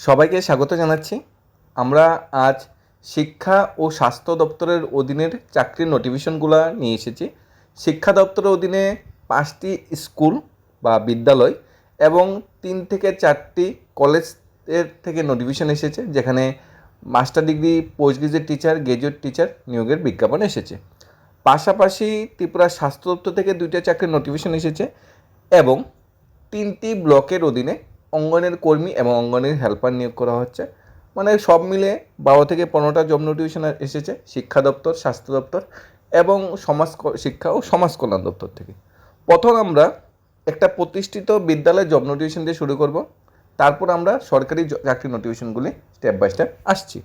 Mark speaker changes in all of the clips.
Speaker 1: সবাইকে স্বাগত জানাচ্ছি। আমরা আজ শিক্ষা ও স্বাস্থ্য দপ্তরের অধীনের চাকরির নোটিফিকেশনগুলো নিয়ে এসেছি। শিক্ষা দপ্তরের অধীনে পাঁচটি স্কুল বা বিদ্যালয় এবং তিন থেকে চারটি কলেজের থেকে নোটিফিকেশন এসেছে, যেখানে master degree, post graduate teacher graduate teacher নিয়োগের বিজ্ঞাপন এসেছে। পাশাপাশি ত্রিপুরা স্বাস্থ্য দপ্তর থেকে দুইটা চাকরির নোটিফিকেশন এসেছে এবং তিনটি ব্লকের অধীনে অঙ্গনের কর্মী এবং অঙ্গনের হেল্পার নিয়োগ করা হচ্ছে। মানে সব মিলে বারো থেকে পনেরোটা জব নোটিফিকেশন এসেছে শিক্ষা দপ্তর, স্বাস্থ্য দপ্তর এবং সমাজ শিক্ষা ও সমাজ কল্যাণ দপ্তর থেকে। প্রথম আমরা একটা প্রতিষ্ঠিত বিদ্যালয়ের জব নোটিফিকেশন দিয়ে শুরু করব। তারপর আমরা সরকারি চাকরি নোটিফিকেশনগুলি স্টেপ বাই স্টেপ আসছি।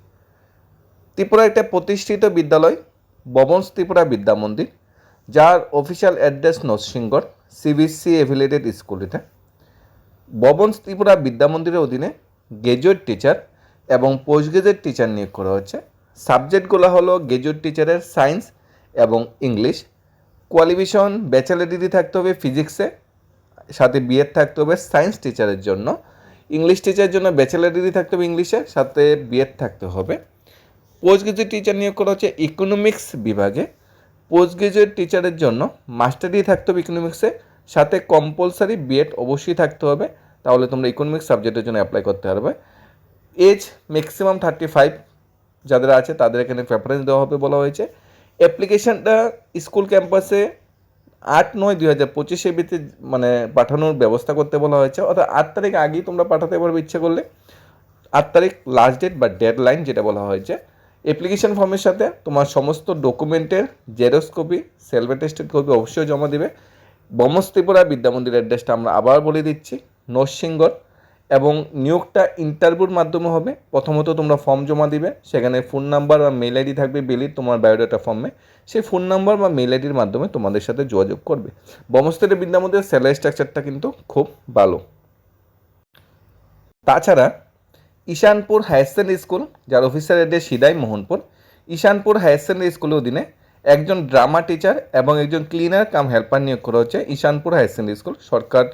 Speaker 1: ত্রিপুরা একটা প্রতিষ্ঠিত বিদ্যালয় ববন ত্রিপুরা বিদ্যা মন্দির, যার official address Narsingarh CBSE affiliated school এটা ববন ত্রিপুরা বিদ্যা মন্দিরের অধীনে গ্রাজুয়েট টিচার এবং পোস্ট গ্রাজুয়েট টিচার নিয়োগ করা হচ্ছে। সাবজেক্টগুলো হলো গ্রাজুয়েট টিচারের সায়েন্স এবং ইংলিশ কোয়ালিফিকেশন ব্যাচেলার ডিগ্রি থাকতে হবে ফিজিক্সে সাথে বিএড থাকতে হবে সায়েন্স টিচারের জন্য। ইংলিশ টিচারের জন্য ব্যাচেলার ডিগ্রি থাকতে হবে ইংলিশে সাথে বিএড থাকতে হবে। পোস্ট গ্রাজুয়েট টিচার নিয়োগ করা হচ্ছে ইকোনমিক্স বিভাগে। পোস্ট গ্রাজুয়েট টিচারের জন্য মাস্টার ডিগ্রি থাকতে হবে ইকোনমিক্সে সাথে কম্পালসারি বিএড অবশ্যই থাকতে হবে। তাহলে তোমরা ইকোনমিক্স সাবজেক্টের জন্য অ্যাপ্লাই করতে পারবে। এজ ম্যাক্সিমাম থার্টি ফাইভ যাদের আছে তাদের এখানে প্রেফারেন্স দেওয়া হবে বলা হয়েছে। অ্যাপ্লিকেশনটা স্কুল ক্যাম্পাসে আট নয় দুই হাজার পঁচিশে ভিত্তি মানে পাঠানোর ব্যবস্থা করতে বলা হয়েছে। অর্থাৎ আট তারিখ আগেই তোমরা পাঠাতে পারবে ইচ্ছে করলে। আট তারিখ লাস্ট ডেট বা ডেড লাইন যেটা বলা হয়েছে। অ্যাপ্লিকেশন ফর্মের সাথে তোমার সমস্ত ডকুমেন্টের xerox copy self attested copy অবশ্যই জমা দিবে। বমস ত্রিপুরা বিদ্যা মন্দির অ্যাড্রেসটা আমরা আবার বলে দিচ্ছি। নরসিংগড় এবং নিয়োগটা ইন্টারভিউর মাধ্যমে হবে। প্রথমত তোমরা ফর্ম জমা দিবে, সেখানে ফোন নাম্বার বা মেল আইডি থাকবে বেলির তোমার বায়োডাটা ফর্মে সেই ফোন নাম্বার বা মেল আইডির মাধ্যমে তোমাদের সাথে যোগাযোগ করবে। বমস্তের বিদ্যা মন্দিরের স্যালারি স্ট্রাকচারটা কিন্তু খুব ভালো। তাছাড়া ঈশানপুর হায়ার সেকেন্ডারি স্কুল যার অফিসার এডে সিদাই মোহনপুর, ঈশানপুর হায়ার সেকেন্ডারি স্কুলের অধীনে একজন ড্রামা টিচার এবং একজন ক্লিনার কাম হেল্পার নিয়োগ করা হচ্ছে ঈশানপুর হায়ার সেকেন্ডারি স্কুল সরকার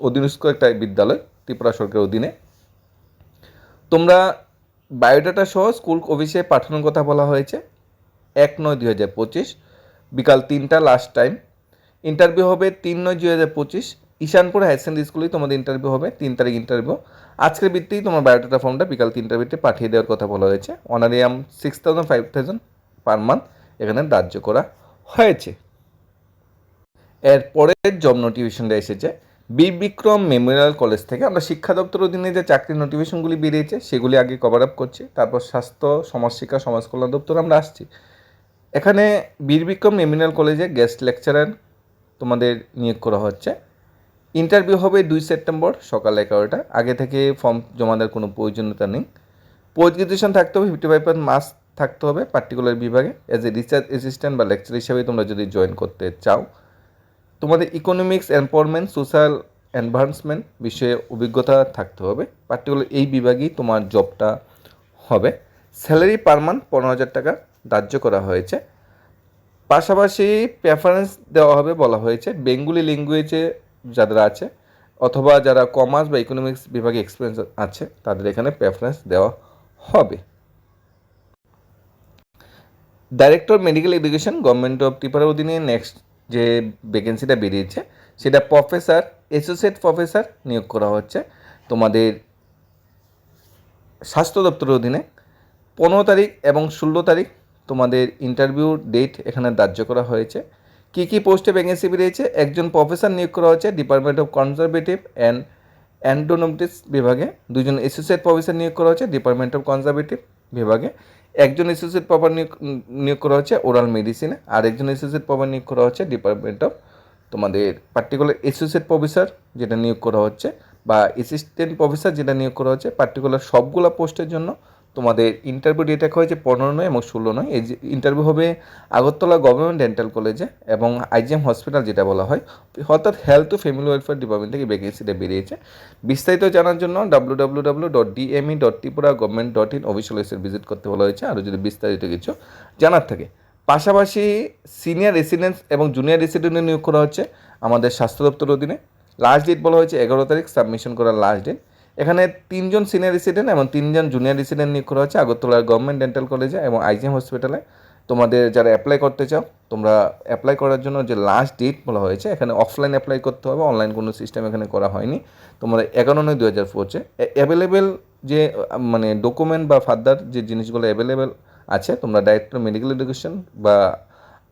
Speaker 1: অধীনস্থ একটা বিদ্যালয়, ত্রিপুরা সরকারের অধীনে। তোমরা বায়োডাটা সহ স্কুল অফিসে পাঠানোর কথা বলা হয়েছে। এক নয় দুই হাজার পঁচিশ, বিকাল তিনটা লাস্ট টাইম ইন্টারভিউ হবে তিন নয় দুই হাজার পঁচিশ, ঈশানপুর হায়ার সেকেন্ডারি স্কুলেই তোমাদের ইন্টারভিউ হবে, তিন তারিখ ইন্টারভিউ আজকের ভিত্তিতেই তোমার বায়োডাটা ফর্মটা বিকাল তিনটার ভিত্তিতে পাঠিয়ে দেওয়ার কথা বলা হয়েছে। Honorarium six thousand five thousand per month এখানে ধার্য করা হয়েছে। এর পরের জব নোটিফিকেশনটা এসেছে। বীর বিক্রম মেমোরিয়াল কলেজ থেকে আমরা শিক্ষা দপ্তর অধীনে যে চাকরির নোটিফিকেশনগুলি বেরিয়েছে, সেগুলি আগে কভার আপ করছি। তারপর স্বাস্থ্য, সমাজশিক্ষা সমাজ কল্যাণ দপ্তর আমরা আসছি। এখানে বীর বিক্রম মেমোরিয়াল কলেজে গেস্ট লেকচারার তোমাদের নিয়োগ করা হচ্ছে। ইন্টারভিউ হবে দুই সেপ্টেম্বর সকাল এগারোটা। আগে থেকে ফর্ম জমা দেওয়ার কোনো প্রয়োজনীয়তা নেই। পোস্ট গ্রাজুয়েশন থাকতে হবে ফিফটি ফাইভ মার্কস থাকতে হবে পার্টিকুলার বিভাগে। অ্যাজ এ রিসার্চ অ্যাসিস্ট্যান্ট বা লেকচার হিসাবে তোমরা যদি জয়েন করতে চাও তোমাদের ইকোনমিক্স এম্পাওয়ারমেন্ট সোশ্যাল এনভান্সমেন্ট বিষয়ে অভিজ্ঞতা থাকতে হবে। পার্টিকুলার এই বিভাগেই তোমার জবটা হবে। স্যালারি পার মান্থ পনেরো হাজার টাকা ধার্য করা হয়েছে। পাশাপাশি প্রেফারেন্স দেওয়া হবে বলা হয়েছে বেঙ্গুলি ল্যাঙ্গুয়েজে যাদের আছে, অথবা যারা কমার্স বা ইকোনমিক্স বিভাগে এক্সপিরিয়েন্স আছে, তাদের এখানে প্রেফারেন্স দেওয়া হবে। Director medical education government of ত্রিপুরার অধীনে নেক্সট যে ভ্যাকেন্সিটা বেরিয়েছে, সেটা প্রফেসর অ্যাসোসিয়েট প্রফেসর নিয়োগ করা হচ্ছে। তোমাদের স্বাস্থ্য দপ্তরের অধীনে পনেরো তারিখ এবং ষোলো তারিখ তোমাদের ইন্টারভিউ ডেট এখানে ধার্য করা হয়েছে। কী কী পোস্টে ভ্যাকেন্সি বেরিয়েছে? একজন প্রফেসর নিয়োগ করা হচ্ছে department of conservative and endodontics বিভাগে। দুজন অ্যাসোসিয়েট প্রফেসর নিয়োগ করা হয়েছে ডিপার্টমেন্ট অফ কনজারভেটিভ বিভাগে। একজন অ্যাসোসিয়েট প্রভার নিয়োগ নিয়োগ করা হচ্ছে ওরাল মেডিসিনে আর একজন অ্যাসোসিয়েট প্রভার নিয়োগ করা হচ্ছে ডিপার্টমেন্ট অফ তোমাদের পার্টিকুলার অ্যাসোসিয়েট প্রফেসর যেটা নিয়োগ করা হচ্ছে, বা অ্যাসিস্ট্যান্ট প্রফেসর যেটা নিয়োগ করা হচ্ছে পার্টিকুলার সবগুলো পোস্টের জন্য তোমাদের ইন্টারভিউ ডেট রাখা হয়েছে পনেরো নয় এবং ষোলো নয়। এই ইন্টারভিউ হবে আগরতলা গভর্নমেন্ট ডেন্টাল কলেজে এবং আইজিএম হসপিটাল যেটা বলা হয়। অর্থাৎ হেলথ ও ফ্যামিলি ওয়েলফেয়ার ডিপার্টমেন্ট থেকে ভ্যাকেন্সিটা বেরিয়েছে। বিস্তারিত জানার জন্য W W W dot DME dot Tripura government dot in official website visit করতে বলা হয়েছে। আরও যদি বিস্তারিত কিছু জানার থাকে। পাশাপাশি সিনিয়র রেসিডেন্স এবং জুনিয়র রেসিডেন্টে নিয়োগ করা হচ্ছে আমাদের স্বাস্থ্য দপ্তর অধীনে। লাস্ট ডেট বলা হয়েছে এগারো তারিখ। সাবমিশন করার লাস্ট ডেট এখানে তিনজন সিনিয়র রেসিডেন্ট এবং তিনজন জুনিয়র রেসিডেন্ট নিয়োগ করা হচ্ছে আগরতলার গভর্নমেন্ট ডেন্টাল কলেজে এবং আইজিএম হসপিটালে তোমাদের যারা অ্যাপ্লাই করতে চাও, তোমরা অ্যাপ্লাই করার জন্য যে লাস্ট ডেট বলা হয়েছে, এখানে অফলাইন অ্যাপ্লাই করতে হবে। অনলাইন কোনো সিস্টেম এখানে করা হয়নি। তোমরা এগারো নয় দু হাজার পঁচিশে অ্যাভেলেবেল যে মানে ডকুমেন্ট বা ফার্দার যে জিনিসগুলো অ্যাভেলেবেল আছে, তোমরা ডাইরেক্টর মেডিকেল এডুকেশন বা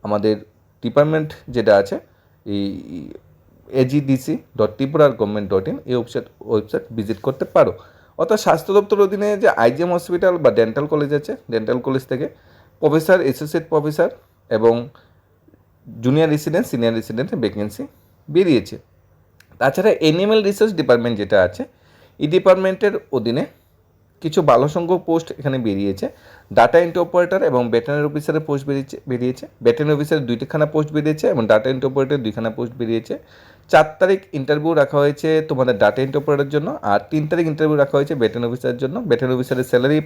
Speaker 1: আমাদের ডিপার্টমেন্ট যেটা আছে, এই এজিডিসি ডট ত্রিপুরার গভর্নমেন্ট ডট ইন এই ওয়েবসাইট ওয়েবসাইট ভিজিট করতে পারো। অর্থাৎ স্বাস্থ্য দপ্তর অধীনে যে আইজিএম হসপিটাল বা ডেন্টাল কলেজ আছে ডেন্টাল কলেজ থেকে প্রফেসর অ্যাসোসিয়েট প্রফেসর এবং জুনিয়র রেসিডেন্ট সিনিয়র রেসিডেন্টের ভ্যাকেন্সি বেরিয়েছে। তাছাড়া এনিম্যাল রিসার্চ ডিপার্টমেন্ট যেটা আছে, এই ডিপার্টমেন্টের অধীনে কিছু ভালো সংখ্যক পোস্ট এখানে বেরিয়েছে। ডাটা এন্ট্রি অপারেটর এবং ব্যাটারি অফিসারের পোস্ট বেরিয়েছে বেরিয়েছে। ব্যাটারি অফিসারের দুইটিখানা পোস্ট বেরিয়েছে এবং ডাটা এন্ট্রি অপারেটর দুইখানা পোস্ট বেরিয়েছে। চার তারিখ ইন্টারভিউ রাখা হয়েছে তোমাদের ডাটা এন্ট্রি অপারেটরের জন্য, আর তিন তারিখ ইন্টারভিউ রাখা হয়েছে বেটেন অফিসারের জন্য। ব্যাটারি অফিসারের স্যালারি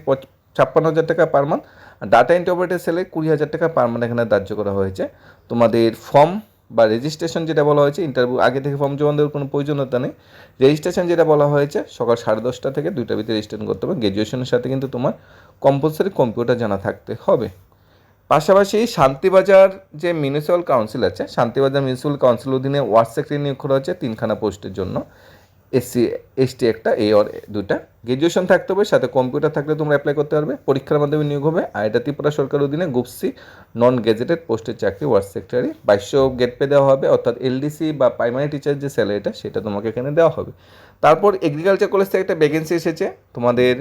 Speaker 1: ছাপ্পান্ন হাজার টাকা পার মান্থ আর ডাটা এন্ট্রি অপারেটরের স্যালারি কুড়ি হাজার টাকা পার মান্থ এখানে ধার্য করা হয়েছে। তোমাদের ফর্ম বা রেজিস্ট্রেশন যেটা বলা হয়েছে ইন্টারভিউ আগে থেকে ফর্ম জমা দেওয়ার কোনো প্রয়োজনীয়তা নেই। রেজিস্ট্রেশন যেটা বলা হয়েছে, সকাল সাড়ে দশটা থেকে দুইটা ভিতরে রেজিস্ট্রেশন করতে হবে। গ্র্যাজুয়েশনের সাথে কিন্তু তোমার কম্পালসারি কম্পিউটার জানা থাকতে হবে। পাশাপাশি শান্তিবাজার যে মিউনিসিপ্যাল কাউন্সিল আছে, শান্তিবাজার মিউনিসিপ্যাল কাউন্সিল অধীনে ওয়ার্ড সেক্রেটারি নিয়োগ করা হচ্ছে তিনখানা পোস্টের জন্য। এসসি এসটি একটা এ আর দুটা গ্র্যাজুয়েশন থাকতে হবে, সাথে কম্পিউটার থাকলে তোমরা অ্যাপ্লাই করতে পারবে, পরীক্ষার মাধ্যমে নিয়োগ হবে। আর এটা ত্রিপুরা সরকার অধীনে গুপসি নন গেজেটেড পোস্টের চাকরি, ওয়ার্ড সেক্রেটারি। বাইশশো গেট পে দেওয়া হবে, অর্থাৎ এলডিসি বা প্রাইমারি টিচার যে স্যালারিটা সেটা তোমাকে এখানে দেওয়া হবে। তারপর এগ্রিকালচার কলেজ থেকে একটা ভ্যাকেন্সি এসেছে। তোমাদের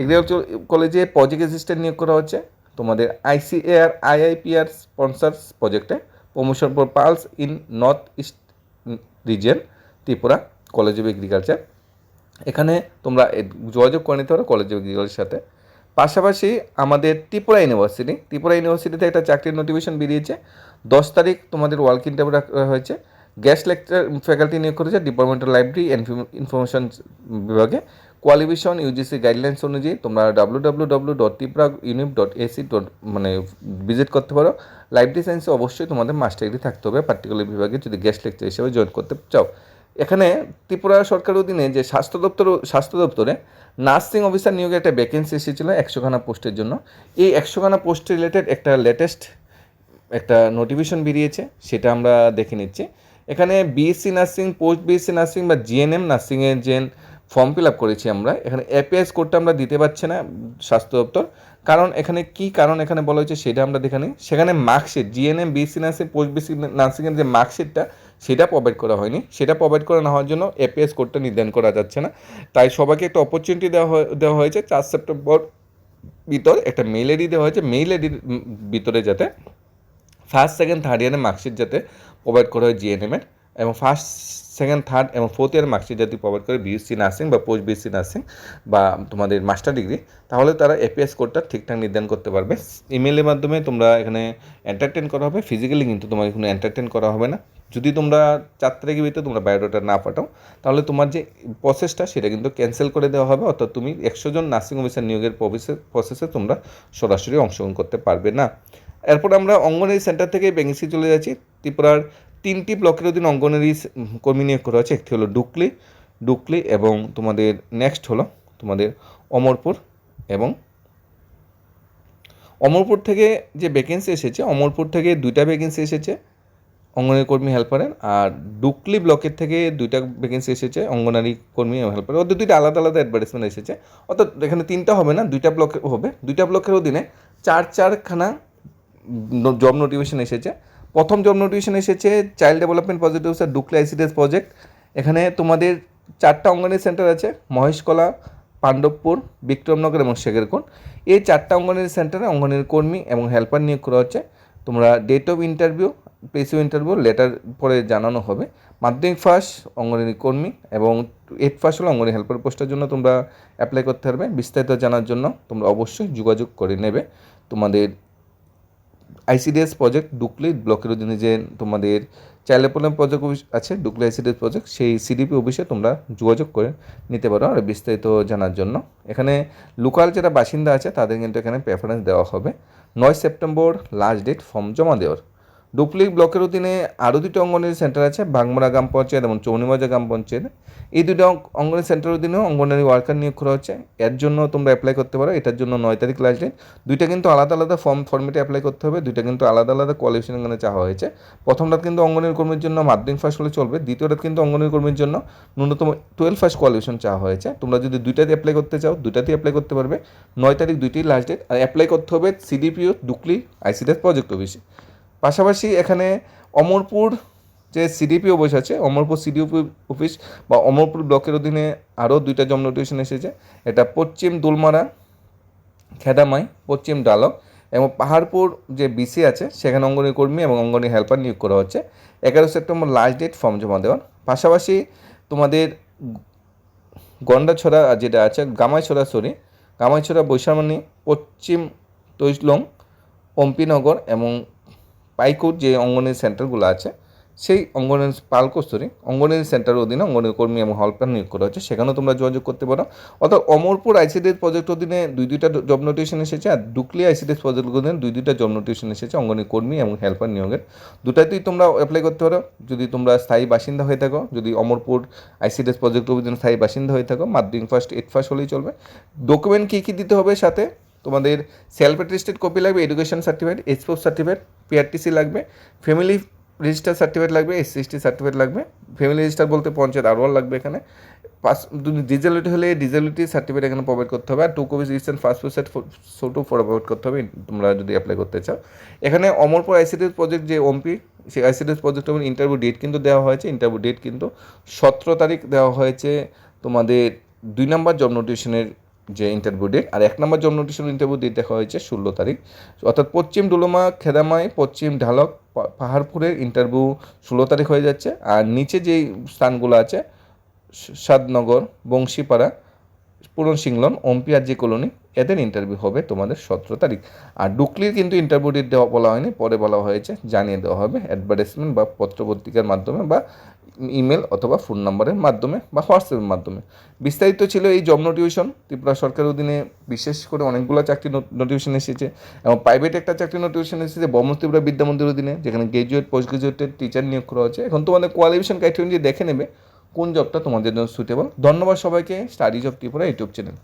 Speaker 1: এগ্রিকালচার কলেজে প্রজেক্ট অ্যাসিস্ট্যান্ট নিয়োগ করা হচ্ছে। তোমাদের আইসিএআর, আইআইপিআর স্পন্সার্স প্রজেক্টে promotion for pulse in North East region Tripura college of agriculture এখানে তোমরা যোগাযোগ করে নিতে পারো কলেজ অফ এগ্রিকালচারের সাথে। পাশাপাশি আমাদের ত্রিপুরা ইউনিভার্সিটি ত্রিপুরা ইউনিভার্সিটিতে একটা চাকরির নোটিফিকেশন বেরিয়েছে। দশ তারিখ তোমাদের ওয়ার্ক ইন্টারভিউ হয়েছে। গেস্ট লেকচার ফ্যাকাল্টি নিয়োগ করেছে ডিপার্টমেন্টাল লাইব্রেরি ইনফরমেশন বিভাগে কোয়ালিফিকেশন ইউজিসি গাইডলাইন্স অনুযায়ী তোমরা W W W dot Tripura univ dot AC dot মানে ভিজিট করতে পারো। লাইব্রেরি সায়েন্সে অবশ্যই তোমাদের মাস্টার ডিগ্রি থাকতে হবে। পার্টিকুলার বিভাগে যদি গেস্ট লেকচার হিসেবে জয়েন করতে চাও। এখানে ত্রিপুরা সরকারের অধীনে যে স্বাস্থ্য দপ্তর, স্বাস্থ্য দপ্তরে নার্সিং অফিসার নিয়োগের একটা ভ্যাকেন্সি এসেছিল একশোখানা পোস্টের জন্য। এই একশোখানা পোস্ট রিলেটেড একটা লেটেস্ট একটা নোটিফিকেশন বেরিয়েছে, সেটা আমরা দেখে নিচ্ছি। এখানে BSc nursing post BSc nursing বা জিএনএম নার্সিংয়ের যে ফর্ম ফিল আপ করেছি আমরা। এখানে এপিএস কোডটা আমরা দিতে পারছি না স্বাস্থ্য দপ্তর। কারণ এখানে কি কারণ এখানে বলা হয়েছে সেটা আমরা দেখে নিই। সেখানে marksheet GNM BSc nursing post BC নার্সিংয়ের যে মার্কশিটটা সেটা প্রোভাইড করা হয়নি। সেটা প্রোভাইড করা না হওয়ার জন্য এপিএস কোডটা নির্ধারণ করা যাচ্ছে না। তাই সবাইকে একটা অপরচুনিটি দেওয়া দেওয়া হয়েছে। চার সেপ্টেম্বর ভিতর একটা মেইল আইডি দেওয়া হয়েছে। মেইল আইডির ভিতরে যাতে ফার্স্ট সেকেন্ড থার্ড ইয়ারের মার্কশিট যাতে প্রোভাইড করা হয় জিএনএমের এবং ফার্স্ট সেকেন্ড থার্ড এবং ফোর্থ ইয়ার মার্কশিট যদি প্রোভাইড করে বিএসসি নার্সিং বা পোস্ট বিএসসি নার্সিং বা তোমাদের মাস্টার ডিগ্রি তাহলে তারা এপিএস কোডটা ঠিকঠাক নির্ধারণ করতে পারবে। ইমেলের মাধ্যমে তোমরা এখানে এন্টারটেন করা হবে ফিজিক্যালি কিন্তু তোমাকে কোনো এন্টারটেন করা হবে না। যদি তোমরা চার তারিখের ভিতরে তোমরা বায়োডাটা না পাঠাও, তাহলে তোমার যে প্রসেসটা সেটা কিন্তু ক্যান্সেল করে দেওয়া হবে। অর্থাৎ তুমি একশো জন নার্সিং অফিসার নিয়োগের প্রসেসে তোমরা সরাসরি অংশগ্রহণ করতে পারবে না। এরপর আমরা অঙ্গনওয়াড়ি সেন্টার থেকে বেঙ্গিসি চলে যাচ্ছি। ত্রিপুরার তিনটি ব্লকের অধীন অঙ্গনওয়াড়ি কর্মী নিয়োগ করা হচ্ছে একটি হলো ডুকলি ডুকলি এবং তোমাদের নেক্সট হলো তোমাদের অমরপুর এবং অমরপুর থেকে যে ভ্যাকেন্সি এসেছে, অমরপুর থেকে দুইটা ভ্যাকেন্সি এসেছে অঙ্গনওয়াড়ি কর্মী হেল্পারের আর ডুকলি ব্লকের থেকে দুইটা ভ্যাকেন্সি এসেছে অঙ্গনওয়াড়ি কর্মী হেল্পারের ওদের দুইটা আলাদা আলাদা অ্যাডভার্টাইজমেন্ট এসেছে। অর্থাৎ এখানে তিনটা হবে না, দুইটা ব্লকে হবে। দুইটা ব্লকের অধীনে চার চারখানা জব নোটিফিকেশন এসেছে। প্রথম জব নোটিফিকেশন এসেছে চাইল্ড ডেভেলপমেন্ট পজিটিভ স্যার ডুকলা আইসিডিএস প্রজেক্ট এখানে তোমাদের চারটা অঙ্গনওয়াড়ি সেন্টার আছে, মহেশকলা, পাণ্ডবপুর, বিক্রমনগর এবং শেখেরকোট এই চারটা অঙ্গনওয়াড়ি সেন্টারে অঙ্গনওয়াড়ি কর্মী এবং হেল্পার নিয়োগ করা হচ্ছে। তোমরা ডেট অফ ইন্টারভিউ পেসিভ ইন্টারভিউ লেটার পরে জানানো হবে। মাধ্যমিক ফার্স্ট অঙ্গনওয়াড়ি কর্মী এবং এইট ফার্স্ট হলো অঙ্গনওয়াড়ি হেল্পার পোস্টের জন্য তোমরা অ্যাপ্লাই করতে পারবে। বিস্তারিত জানার জন্য তোমরা অবশ্যই যোগাযোগ করে নেবে। তোমাদের আইসিডিএস প্রজেক্ট ডুকলি ব্লকের অধীনে যে তোমাদের চাইল্ড ডেভেলপমেন্ট প্রজেক্ট অফিস আছে ডুকলি আইসিডিএস প্রজেক্ট সেই সিডিপি অফিসে তোমরা যোগাযোগ করে নিতে পারো আর বিস্তারিত জানার জন্য। এখানে লোকাল যারা বাসিন্দা আছে, তাদের কিন্তু এখানে প্রেফারেন্স দেওয়া হবে। নয় সেপ্টেম্বর লাস্ট ডেট ফর্ম জমা দেওয়ার। ডুপ্লিক ব্লকের অধীনে আরও দুটো অঙ্গনওয়াড়ি সেন্টার আছে বাগমারা গ্রাম পঞ্চায়েত এবং চৌনিবাজা গ্রাম পঞ্চায়েত। এই দুটো অঙ্গ- অঙ্গনওয়াড়ি সেন্টারের অধীনেও অঙ্গনওয়াড়ি ওয়ার্কার নিয়োগ করা হচ্ছে। এর জন্য তোমরা অ্যাপ্লাই করতে পারো, এটার জন্য নয় তারিখ লাস্ট ডেট দুইটা কিন্তু আলাদা আলাদা ফর্ম ফর্মেটে অ্যাপ্লাই করতে হবে, দুইটা কিন্তু আলাদা আলাদা কোয়ালিফিকেশন এখানে চাওয়া হয়েছে। প্রথম রাত কিন্তু অঙ্গনওয়াড়ি কর্মীর জন্য মাধ্যমিক ফার্স্ট হলে চলবে দ্বিতীয়টা কিন্তু অঙ্গনওয়াড়ি কর্মীর জন্য ন্যূনতম টুয়েলভ ফার্স্ট কোয়ালিফিকেশন চাওয়া হয়েছে। তোমরা যদি দুইটাতে অ্যাপ্লাই করতে চাও, দুইটাতেই অ্যাপ্লাই করতে পারবে। নয় তারিখ দুইটাই লাস্ট ডেট আর অ্যাপ্লাই করতে হবে সিডিপিও ডুকলি আইসিডিএস প্রজেক্ট অফিসে পাশাপাশি এখানে অমরপুর যে সিডিপি অফিস আছে, অমরপুর সিডিপি অফিস বা অমরপুর ব্লকের অধীনে আরও দুইটা জব নোটিফিকেশন এসেছে। এটা পশ্চিম দুলমারা, খেদামাই, পশ্চিম ডালক এবং পাহাড়পুর যে বিসি আছে, সেখানে অঙ্গনী কর্মী এবং অঙ্গনী হেল্পার নিয়োগ করা হচ্ছে। এগারো সেপ্টেম্বর লাস্ট ডেট ফর্ম জমা দেওয়ার। পাশাপাশি তোমাদের গন্ডাছড়া যেটা আছে, গামাইছড়া সরি গামাইছড়া বৈশামণি পশ্চিম তৈলং পম্পিনগর এবং পাইকুট যে অঙ্গনওয়াড়ি সেন্টারগুলো আছে, সেই অঙ্গনওয়াড়ি পালকস্তরী অঙ্গনওয়াড়ি সেন্টারের অধীনে অঙ্গনওয়াড়ি কর্মী এবং হেল্পার নিয়োগ করা হচ্ছে। সেখানেও তোমরা যোগাযোগ করতে পারো। অর্থাৎ অমরপুর আইসিডিএস প্রজেক্ট অধীনে দুই দুইটা জব নোটিফিকেশন এসেছে আর ডুকলি আইসিডিএস প্রজেক্ট অধীনে দুই দুইটা জব নোটিফিকেশন এসেছে অঙ্গনওয়াড়ি কর্মী এবং হেল্পার নিয়োগের। দুটাতেই তোমরা অ্যাপ্লাই করতে পারো। যদি তোমরা স্থায়ী বাসিন্দা হয়ে থাকো, যদি অমরপুর আইসিডিএস প্রজেক্ট অধীনে স্থায়ী বাসিন্দা হয়ে থাকো, মাধ্যমিক ফার্স্ট এইট ফার্স্ট হলেই চলবে। ডকুমেন্ট কী কী দিতে হবে সাথে? তোমাদের সেলফ অ্যাটেস্টেড কপি লাগবে education certificate export certificate PRTC লাগবে ফ্যামিলি রেজিস্টার সার্টিফিকেট লাগবে এসসি এসটি সার্টিফিকেট লাগবে ফ্যামিলি রেজিস্টার বলতে পঞ্চায়েত আরওয়াল লাগবে এখানে। পাস ডিজেবিলিটি হলে ডিজেবিলিটি সার্টিফিকেট এখানে প্রোভাইড করতে হবে, আর two copies recent first set photo provide করতে হবে, তোমরা যদি অ্যাপ্লাই করতে চাও। এখানে অমরপুর আইসিডিএস প্রজেক্ট যে ওমপি সেই আইসিডিএস প্রজেক্ট ইন্টারভিউ ডেট কিন্তু দেওয়া হয়েছে ইন্টারভিউ ডেট কিন্তু সতেরো তারিখ দেওয়া হয়েছে তোমাদের দুই নম্বর জব নোটিফিকেশনের যে ইন্টারভিউ ডেট আর এক নম্বর জব নোটিফিকেশন ইন্টারভিউ ডেট দেখা হয়েছে ষোলো তারিখ। অর্থাৎ পশ্চিম ডুলোমা খেদামাই পশ্চিম ঢালক পাহাড়পুরের ইন্টারভিউ ষোলো তারিখ হয়ে যাচ্ছে। আর নিচে যেই স্থানগুলো আছে সাদনগর, বংশীপাড়া পুরন সিংলন অম্পিয়ার যে কলোনি এদের ইন্টারভিউ হবে তোমাদের সতেরো তারিখ। আর ডুকলির কিন্তু ইন্টারভিউ ডেট দেওয়া বলা হয়নি, পরে বলা হয়েছে, জানিয়ে দেওয়া হবে অ্যাডভার্টাইজমেন্ট বা পত্রপত্রিকার মাধ্যমে বা ইমেল অথবা ফোন নাম্বারের মাধ্যমে বা হোয়াটসঅ্যাপের মাধ্যমে। বিস্তারিত ছিল এই জব নোটিফিকেশন। ত্রিপুরা সরকারের অধীনে বিশেষ করে অনেকগুলো চাকরি নোটিফিকেশন এসেছে এবং প্রাইভেট একটা চাকরি নোটিফিকেশন এসেছে বর্ম ত্রিপুরা বিদ্যা মন্দির অধীনে, যেখানে গ্রাজুয়েট পোস্ট গ্রাজুয়েটের টিচার নিয়োগ করা হচ্ছে এখন তোমাদের কোয়ালিফিকেশন ক্রাইটেরিয়া দেখে নেবে কোন জবটা তোমাদের জন্য সুটেবল ধন্যবাদ সবাইকে। Studies of Tripura YouTube channel.